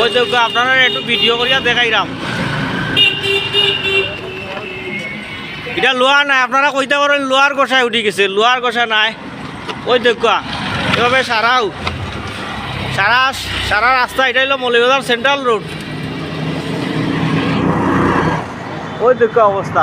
ওই দেখো আপনারা একটু ভিডিও করিয়া দেখাইরাম। এটা লোহা নাই, আপনারা কইতে পারেন লোহার গোসায় উঠি গেছে, লোহার গোসা নাই। ওই দেখো এভাবে সারাও। সারা সারা রাস্তা, এটা হলো মৌলিবাজার সেন্ট্রাল রোড ওই দেখো অবস্থা।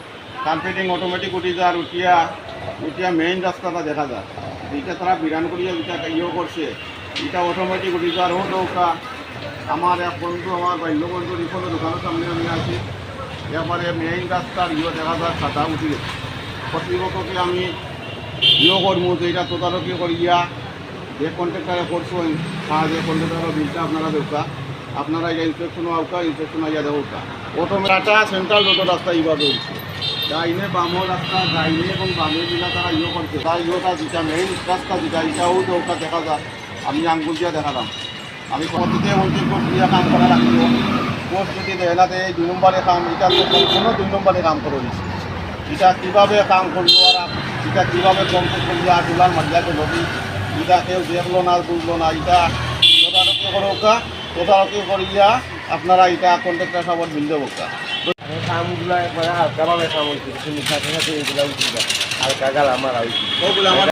কার্পেটিং অটোমেটিক উঠি যার উঠিয়া উঠিয়া মেইন রাস্তাটা দেখা যায় এটা তারা বিরান করিয়া যেটা ইয়ে করছে। এটা অটোমেটিক উঠি যার ও নৌকা। আমার এক বন্ধু, আমার বাল্য বন্ধু রিফলের দোকানের সামনে আমি আছি। এবারে মেইন রাস্তার ইয়ে দেখা যায় খাতা উঠি কর্তৃপক্ষকে আমি ইয়ে করব যে এটা তদারকি করিয়া যে কন্ট্রাক্টারে করছেন সাহায্যে কন্ট্রাক্টারের বিলটা আপনারা দেউকা আপনারা এটা ইনস্পেকশন আউকা ইনস্পেকশন আইয়া দেউকা অটোমেটা সেন্ট্রাল রোড রাস্তা এইভাবে হয়েছে ডাইনে বাম রাস্তা ডাইনে এবং বামে দিলা তারা ইয়ে করছে তার ইয়েটা যেটা মেইন রাস্তা যেটা এটাও দৌকা দেখা যায়। আমি আঙ্গুল দিয়ে দেখালাম আমি পদ্ধতিতে বলছি দিয়ে কাম করা লাগবে কোর্ট যদি না দেয় দুই নম্বরে কাম এটা কোনো দুই নম্বরে কাম করে দিচ্ছে এটা কীভাবে কাম করল আর এটা কীভাবে কমপ্লিট করল আর ডোলার মারিয়াকে নদী এটা কেউ দেখল না বুঝলো না এটা তদারকি করোকা তদারকি করিয়া আপনারা এটা কন্ট্রাক্টার সবার বিল দেবো কামগুলো একবারে হালকাভাবে কাম হয়েছে কিছু মিঠা ঠেকা এগুলো উঠে হালকা গাল ওগুলো আমার